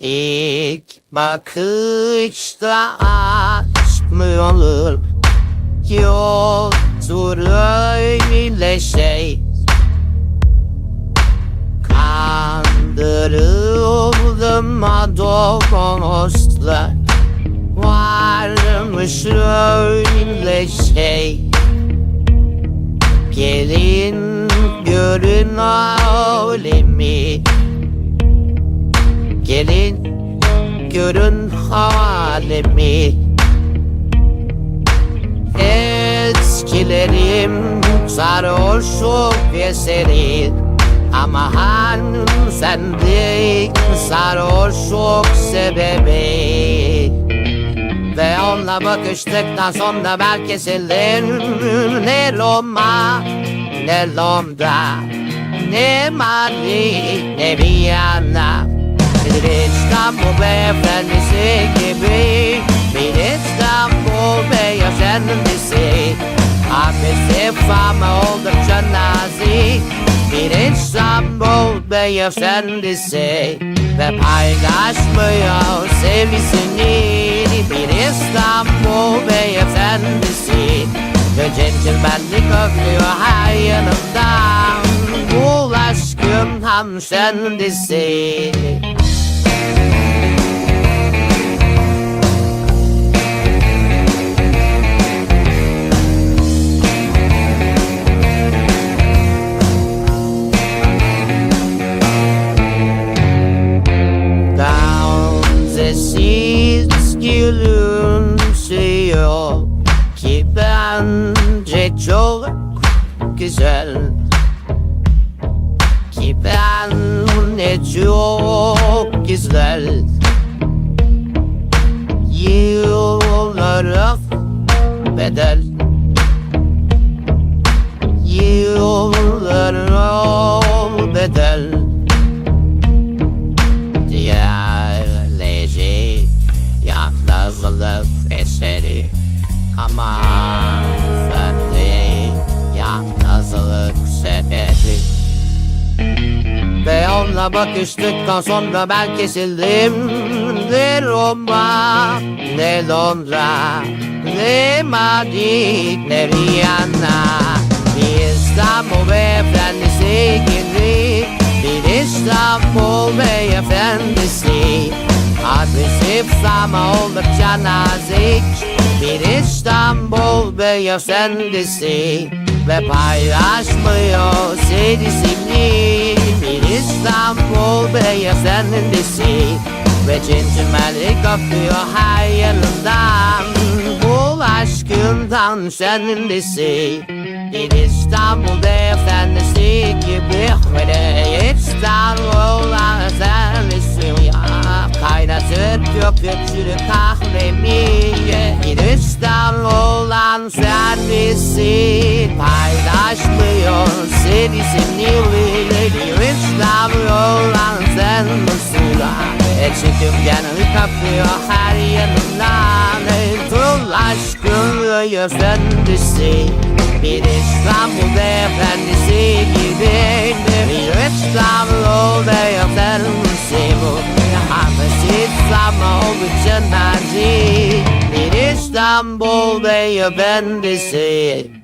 İlk bakışta aşk mı olur? Yoktur öyle şey. Kandırıldım adokoslar Varmış öyle şey. Gelin görün alemi Gelin görün halimi. Eskilerim sarhoşluk eseri Ama han sendik sarhoşluk sebebi. Ve onunla bakıştıktan sonra belki silir Ne Roma ne Londra Ne Madrid ne Viyana İstanbul beyefendisi gibi. Bir İstanbul beyefendisi Agresif ama oldukça nazik Bir İstanbul beyefendisi Ve paylaşmıyor sevgisini. Bir İstanbul beyefendisi Ve centilmenlik övülüyor her yanından Bu aşkın hanımefendisi Gamzesiz gülümsüyor Ki bence çok güzel. Ki ben ne çok güzel. Yıllara bedel Ama sende yalnızlık sebebi. Ve onunla bakıştıktan sonra ben kesildim Ne Roma ne Londra Ne Madrid ne Viyana Bir İstanbul beyefendisi gibi Bir İstanbul beyefendisi. Agresif ama oldukça nazik Bir İstanbul beyefendisi Ve paylaşmıyor sevgisini Bir İstanbul beyefendisi Ve centilmenlik öpüyor her yanından. Bu aşkından kendisi Bir İstanbul beyefendisi gibi Ve de İstanbul efendisi Kaynatır köpüksülü kahvemi sevgisini Bir İstanbul efendisi Eksikim canını kapıyor her yanından Tul aşkın efendisi Bir İstanbul beyefendisi gibi Bir İstanbul beyefendisi bu Habesit ama oldukça nazik. Bir İstanbul beyefendisi